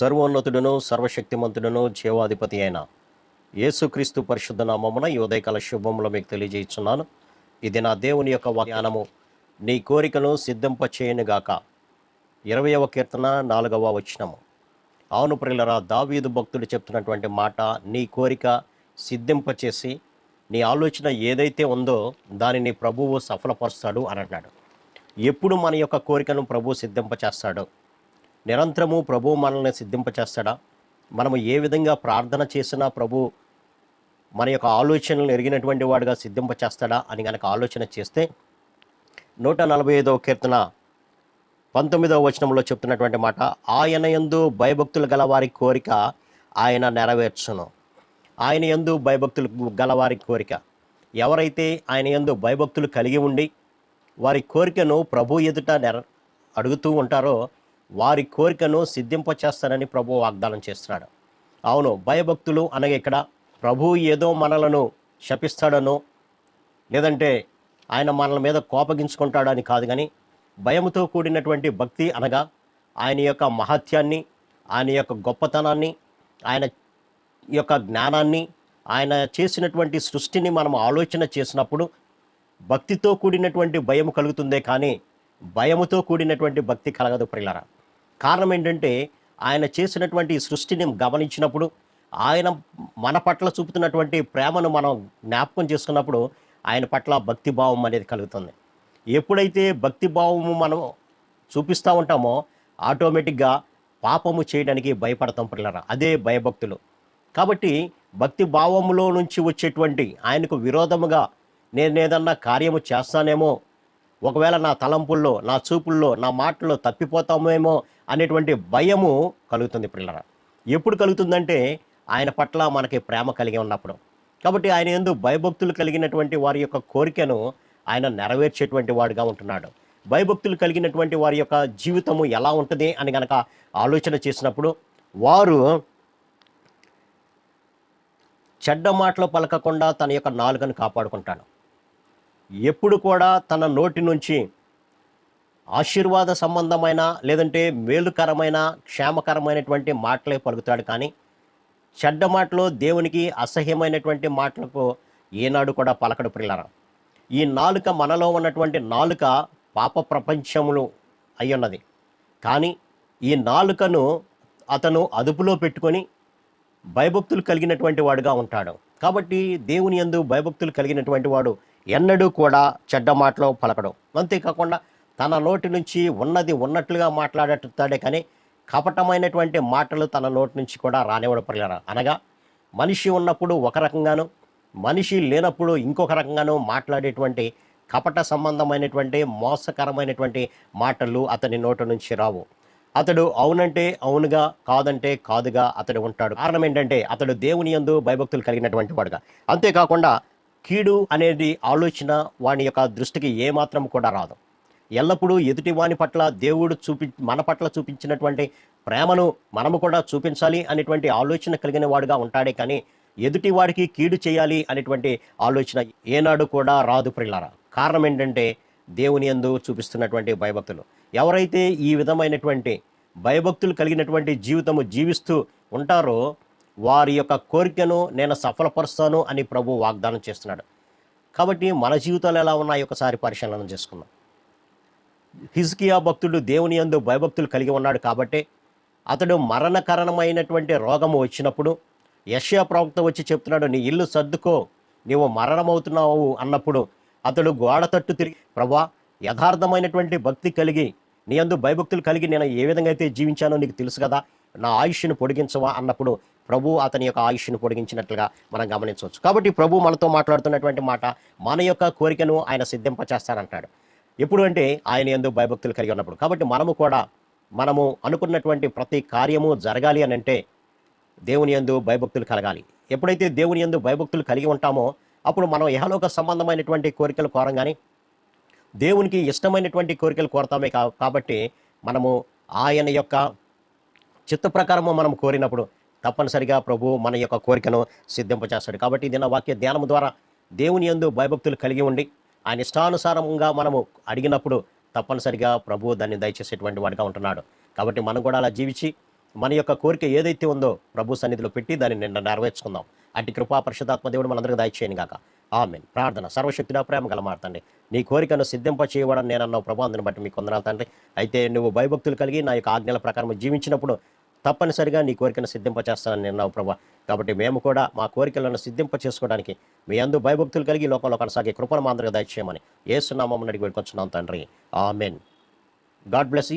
సర్వోన్నతుడును సర్వశక్తిమంతుడును జీవాధిపతి అయిన యేసుక్రీస్తు పరిశుద్ధ నామమున ఈ ఉదయకాల శుభములు మీకు తెలియజేస్తున్నాను. ఇది నా దేవుని యొక్క వ్యానము నీ కోరికను సిద్ధింప చేయనుగాక ఇరవయవ కీర్తన నాలుగవ వచనము. అవును ప్రిల్లరా దావీదు భక్తుడు చెప్తున్నటువంటి మాట నీ కోరిక సిద్ధింపచేసి నీ ఆలోచన ఏదైతే ఉందో దానిని ప్రభువు సఫలపరుస్తాడు అని అన్నాడు. ఎప్పుడు మన యొక్క కోరికను ప్రభు సిద్ధింపచేస్తాడు? నిరంతరము ప్రభు మనల్ని సిద్ధింపచేస్తాడా? మనము ఏ విధంగా ప్రార్థన చేసినా ప్రభు మన యొక్క ఆలోచనలు ఎరిగినటువంటి వాడుగా సిద్ధింపచేస్తాడా అని కనుక ఆలోచన చేస్తే నూట నలభై ఐదవ కీర్తన పంతొమ్మిదవ వచనంలో చెప్తున్నటువంటి మాట ఆయన యందు భయభక్తులు గల వారి కోరిక ఆయన నెరవేర్చును. ఆయన యందు భయభక్తులు గలవారి కోరిక. ఎవరైతే ఆయన యందు భయభక్తులు కలిగి ఉండి వారి కోరికను ప్రభు ఎదుట నెర అడుగుతూ ఉంటారో వారి కోరికను సిద్ధింపచేస్తానని ప్రభు వాగ్దానం చేస్తున్నాడు. అవును భయభక్తులు అనగా ఇక్కడ ప్రభు ఏదో మనలను శపిస్తాడనో లేదంటే ఆయన మనల మీద కోపగించుకుంటాడని కాదు కానీ భయముతో కూడినటువంటి భక్తి అనగా ఆయన యొక్క మహత్యాన్ని ఆయన యొక్క గొప్పతనాన్ని ఆయన యొక్క జ్ఞానాన్ని ఆయన చేసినటువంటి సృష్టిని మనం ఆలోచన చేసినప్పుడు భక్తితో కూడినటువంటి భయం కలుగుతుందే కానీ భయముతో కూడినటువంటి భక్తి కలగదు ప్రిలరా కారణం ఏంటంటే ఆయన చేసినటువంటి సృష్టిని గమనించినప్పుడు ఆయన మన పట్ల చూపుతున్నటువంటి ప్రేమను మనం జ్ఞాపకం చేసుకున్నప్పుడు ఆయన పట్ల భక్తి భావం అనేది కలుగుతుంది. ఎప్పుడైతే భక్తి భావము మనం చూపిస్తూ ఉంటామో ఆటోమేటిక్గా పాపము చేయడానికి భయపడతాం పిల్లరా అదే భయభక్తులు. కాబట్టి భక్తి భావములో నుంచి వచ్చేటువంటి ఆయనకు విరోధముగా నేను ఏదన్నా కార్యము చేస్తానేమో ఒకవేళ నా తలంపుల్లో నా చూపుల్లో నా మాటల్లో తప్పిపోతామేమో అనేటువంటి భయము కలుగుతుంది పిల్లరా ఎప్పుడు కలుగుతుందంటే ఆయన పట్ల మనకి ప్రేమ కలిగి ఉన్నప్పుడు. కాబట్టి ఆయన ఎందు భయభక్తులు కలిగినటువంటి వారి యొక్క కోరికను ఆయన నెరవేర్చేటువంటి వాడుగా ఉంటున్నాడు. భయభక్తులు కలిగినటువంటి వారి యొక్క జీవితము ఎలా ఉంటుంది అని గనక ఆలోచన చేసినప్పుడు వారు చెడ్డ మాటలు పలకకుండా తన యొక్క నాలుకను కాపాడుకుంటాడు. ఎప్పుడు కూడా తన నోటి నుంచి ఆశీర్వాద సంబంధమైన లేదంటే మేలుకరమైన క్షేమకరమైనటువంటి మాటలే పలుకుతాడు. కానీ చెడ్డ మాటలు దేవునికి అసహ్యమైనటువంటి మాటలకు ఏనాడు కూడా పలకడు పిల్లరా ఈ నాలుక మనలో ఉన్నటువంటి నాలుక పాప ప్రపంచములు అయ్యున్నది కానీ ఈ నాలుకను అతను అదుపులో పెట్టుకొని భయభక్తులు కలిగినటువంటి వాడుగా ఉంటాడు. కాబట్టి దేవుని యందు భయభక్తులు కలిగినటువంటి వాడు ఎన్నడూ కూడా చెడ్డ మాటలో పలకడం. అంతేకాకుండా తన నోటి నుంచి ఉన్నది ఉన్నట్లుగా మాట్లాడతాడే కానీ కపటమైనటువంటి మాటలు తన నోటి నుంచి కూడా రానివ్వడం పిల్లరా అనగా మనిషి ఉన్నప్పుడు ఒక రకంగాను మనిషి లేనప్పుడు ఇంకొక రకంగాను మాట్లాడేటువంటి కపట సంబంధమైనటువంటి మోసకరమైనటువంటి మాటలు అతని నోటి నుంచి రావు. అతడు అవునంటే అవునుగా కాదంటే కాదుగా అతడు ఉంటాడు. కారణం ఏంటంటే అతడు దేవుని యందు భయభక్తులు కలిగినటువంటి వాడుగా. అంతేకాకుండా కీడు అనేది ఆలోచన వాని యొక్క దృష్టికి ఏమాత్రం కూడా రాదు. ఎల్లప్పుడూ ఎదుటి వాని పట్ల దేవుడు చూపి మన పట్ల చూపించినటువంటి ప్రేమను మనము కూడా చూపించాలి అనేటువంటి ఆలోచన కలిగిన వాడుగా ఉంటాడే కానీ ఎదుటి వాడికి కీడు చేయాలి అనేటువంటి ఆలోచన ఏనాడు కూడా రాదు ప్రిల్లారా కారణం ఏంటంటే దేవుని యందు చూపిస్తున్నటువంటి భయభక్తులు. ఎవరైతే ఈ విధమైనటువంటి భయభక్తులు కలిగినటువంటి జీవితము జీవిస్తూ ఉంటారో వారి యొక్క కోరికను నేను సఫలపరుస్తాను అని ప్రభు వాగ్దానం చేస్తున్నాడు. కాబట్టి మన జీవితాలు ఎలా ఉన్నాయో ఒకసారి పరిశీలన చేసుకుందాం. హిజ్కియా భక్తుడు దేవుని యందు భయభక్తులు కలిగి ఉన్నాడు కాబట్టి అతడు మరణకరణమైనటువంటి రోగము వచ్చినప్పుడు యష్యా ప్రవక్త వచ్చి చెప్తున్నాడు నీ ఇల్లు సర్దుకో నీవు మరణమవుతున్నావు అన్నప్పుడు అతడు గోడ తట్టు తిరిగి ప్రభా యథార్థమైనటువంటి భక్తి కలిగి నీ అందు భయభక్తులు కలిగి నేను ఏ విధంగా అయితే జీవించానో నీకు తెలుసు కదా నా ఆయుష్ను పొడిగించవా అన్నప్పుడు ప్రభు అతని యొక్క ఆయుష్ను పొడిగించినట్లుగా మనం గమనించవచ్చు. కాబట్టి ప్రభు మనతో మాట్లాడుతున్నటువంటి మాట మన యొక్క కోరికను ఆయన సిద్ధింపచేస్తానంటాడు ఎప్పుడు అంటే ఆయన ఎందు భయభక్తులు కలిగి ఉన్నప్పుడు. కాబట్టి మనము కూడా మనము అనుకున్నటువంటి ప్రతి కార్యము జరగాలి అని అంటే దేవుని యందు భయభక్తులు కలగాలి. ఎప్పుడైతే దేవుని యందు భయభక్తులు కలిగి ఉంటామో అప్పుడు మనం యహలోక సంబంధమైనటువంటి కోరికలు కోరం కానీ దేవునికి ఇష్టమైనటువంటి కోరికలు కోరతామే కాబట్టి మనము ఆయన యొక్క చిత్త ప్రకారము మనం కోరినప్పుడు తప్పనిసరిగా ప్రభు మన యొక్క కోరికను సిద్ధింపచేస్తాడు. కాబట్టి ఇది నా వాక్య ధ్యానం ద్వారా దేవుని యందు భయభక్తులు కలిగి ఉండి ఆయన ఇష్టానుసారంగా మనము అడిగినప్పుడు తప్పనిసరిగా ప్రభువు దాన్ని దయచేసేటువంటి వాడిగా ఉంటున్నాడు. కాబట్టి మనం కూడా అలా జీవించి మన యొక్క కోరిక ఏదైతే ఉందో ప్రభు సన్నిధిలో పెట్టి దాన్ని నిన్న నెరవేర్చుకుందాం. అటు కృపా పరిశుధాత్మ దేవుడు మనందరికీ దయచేయను గాక. ఆమెన్. ప్రార్థన సర్వశక్తిగా ప్రేమ గలమాడుతండి నీ కోరికను సిద్ధింప చేయవడం నేనన్నావు ప్రభావాన్ని బట్టి మీకు కొందనాలు తండ్రి. అయితే నువ్వు భయభక్తులు కలిగి నా యొక్క ఆజ్ఞల ప్రకారం జీవించినప్పుడు తప్పనిసరిగా నీ కోరికను సిద్ధింప చేస్తానని నేను ప్రభా. కాబట్టి మేము కూడా మా కోరికలను సిద్ధింప చేసుకోవడానికి మీ అందు భయభక్తులు కలిగి లోకంలో కొనసాగే కృపను మా అందరికీ దయచేయమని ఏసునామం అడిగి వెళ్ళుకొచ్చున్నాం తండ్రి. ఆమెన్. God bless you.